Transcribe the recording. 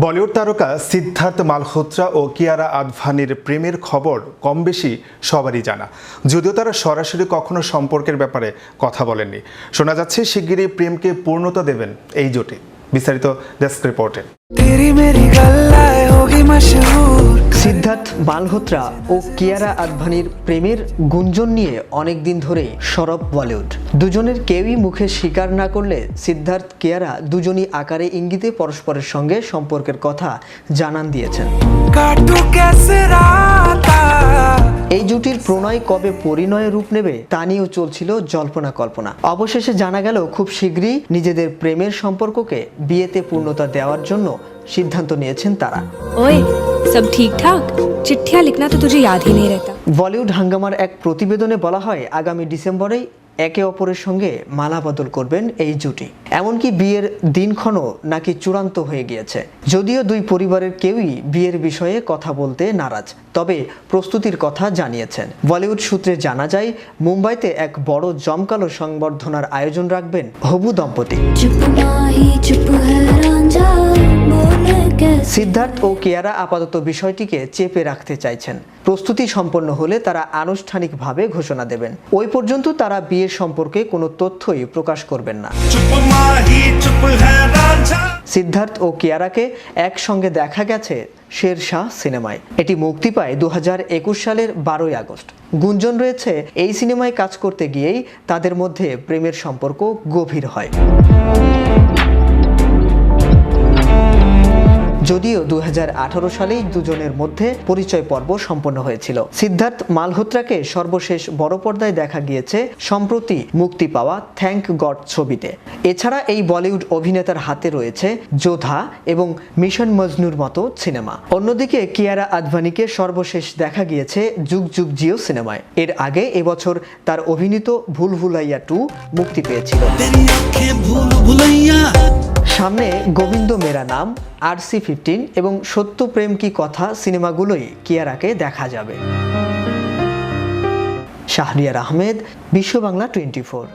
বলিউড তারকা সিদ্ধার্থ মালহোত্রা ও কিয়ারা আদভানির প্রেমের খবর কম বেশি সবারই জানা। যদিও তারা সরাসরি কখনো সম্পর্কের ব্যাপারে কথা বলেননি। শোনা যাচ্ছে, শিগগিরই প্রেমকে পূর্ণতা দেবেন এই জোটে। বিস্তারিত ডেস্ক রিপোর্টে। সিদ্ধার্থ মালহোত্রা ও কিয়ারা আদভানির প্রেমের গুঞ্জন নিয়ে অনেক দিন ধরে সরব বলিউড। দুজনের কেউই মুখে স্বীকার না করলে সিদ্ধার্থ, কিয়ারা দুজনই আকারে ইঙ্গিতে পরস্পরের সঙ্গে সম্পর্কের কথা জানান দিয়েছেন। এই জুটির প্রণয় কবে পরিণয় রূপ নেবে তা নিয়েও চলছিল জল্পনা কল্পনা। অবশেষে জানা গেল খুব শীঘ্রই নিজেদের প্রেমের সম্পর্ককে বিয়েতে পূর্ণতা দেওয়ার জন্য সিদ্ধান্ত নিয়েছেন তারা। ওই সব ঠিকঠাক? চিঠিয়া লিখনা তো তুই ইয়াদ হি নেই রেতা বলিউড হাঙ্গামার এক প্রতিবেদনে বলা হয় আগামী ডিসেম্বরেই একে অপরের সঙ্গে মালা বদল করবেন এই জুটি। এমনকি বিয়ের দিনক্ষণও নাকি চূড়ান্ত হয়ে গিয়েছে। যদিও দুই পরিবারের কেউই বিয়ের বিষয়ে কথা বলতে নারাজ, তবে প্রস্তুতির কথা জানিয়েছেন। বলিউড সূত্রে জানা যায়, মুম্বাইতে এক বড় জমকালো সংবর্ধনার আয়োজন রাখবেন হবু দম্পতি। চুপ চুপ সিদ্ধার্থ ও কেয়ারা আপাতত বিষয়টিকে চেপে রাখতে চাইছেন। প্রস্তুতি সম্পন্ন হলে তারা আনুষ্ঠানিকভাবে ঘোষণা দেবেন। ওই পর্যন্ত তারা বিয়ের সম্পর্কে কোনো তথ্যই প্রকাশ করবেন না। সিদ্ধার্থ ও কিয়ারাকে একসঙ্গে দেখা গেছে শের শাহ সিনেমায়। এটি মুক্তি পায় দু হাজার একুশ সালের বারোই আগস্ট। গুঞ্জন রয়েছে, এই সিনেমায় কাজ করতে গিয়েই তাদের মধ্যে প্রেমের সম্পর্ক গভীর হয়। যদিও দু হাজার আঠারো সালেই দুজনের মধ্যে পরিচয় পর্ব সম্পন্ন হয়েছিল। সিদ্ধার্থ মালহোত্রাকে সর্বশেষ বড় পর্দায় দেখা গিয়েছে সম্প্রতি মুক্তি পাওয়া থ্যাংক গড ছবিতে। এছাড়া এই বলিউড অভিনেতার হাতে রয়েছে যোধা এবং মিশন মজনুর মতো সিনেমা। অন্যদিকে কিয়ারা আদভানিকে সর্বশেষ দেখা গিয়েছে যুগ যুগ জিও সিনেমায়। এর আগে এবছর তার অভিনীত ভুল ভুলাইয়া টু মুক্তি পেয়েছিল। সামনে গোবিন্দ মেরা নাম আর সি ফিফটিন এবং সত্য প্রেম কি কথা সিনেমাগুলোই কিয়ারাকে দেখা যাবে। শাহরিয়ার আহমেদ বিশ্ব বাংলা টোয়েন্টি ফোর